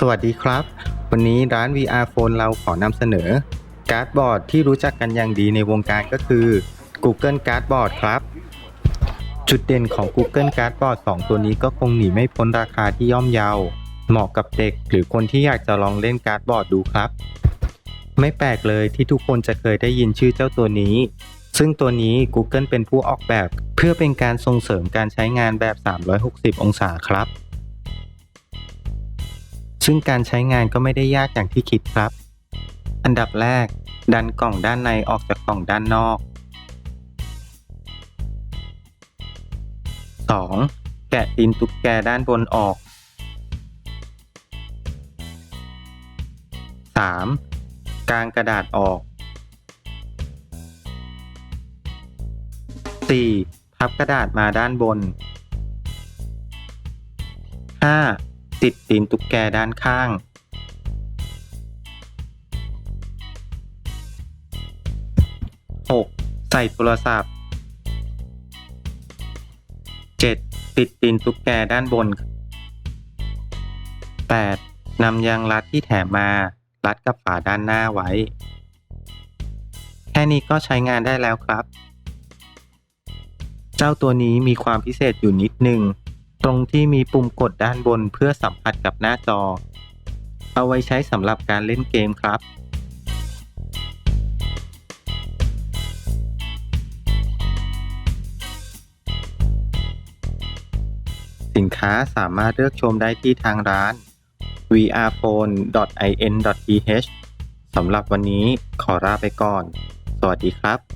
สวัสดีครับ วันนี้ร้าน VR Phone เราขอนำเสนอ การ์ดบอร์ดที่รู้จักกันอย่างดีในวงการก็คือ Google Cardboard ครับ จุดเด่นของ Google Cardboard 2 ตัวนี้ก็คงหนีไม่พ้นราคาที่ย่อมเยา เหมาะกับเด็กหรือคนที่อยากจะลองเล่นการ์ดบอร์ดดูครับ ไม่แปลกเลยที่ทุกคนจะเคยได้ยินชื่อเจ้าตัวนี้ ซึ่งตัวนี้ Google เป็นผู้ออกแบบ เพื่อเป็นการส่งเสริมการใช้งานแบบ 360 องศาครับ ซึ่งการใช้งานก็ไม่ได้ยากอย่างที่คิดครับ อันดับแรก ดันกล่องด้านในออกจากกล่องด้านนอก 2. แกะตีนตุ๊กแกด้านบนออก 3. กางกระดาษออก 4. พับกระดาษมาด้านบน 5. ติดตีนตุ๊กแกด้านข้าง 6. ใส่โทรศัพท์ 7. ติดตีนตุ๊กแกด้านบน 8. นำยางรัดที่แถมมา รัดกับฝาด้านหน้าไว้ แค่นี้ก็ใช้งานได้แล้วครับ เจ้าตัวนี้มีความพิเศษอยู่นิดนึง ตรงที่มีปุ่มกดด้านบนเพื่อสัมผัสกับหน้าจอ เอาไว้ใช้สำหรับการเล่นเกมครับ สินค้าสามารถเลือกชมได้ที่ทางร้าน vrphone.in.th สำหรับวันนี้ขอลาไปก่อน สวัสดีครับ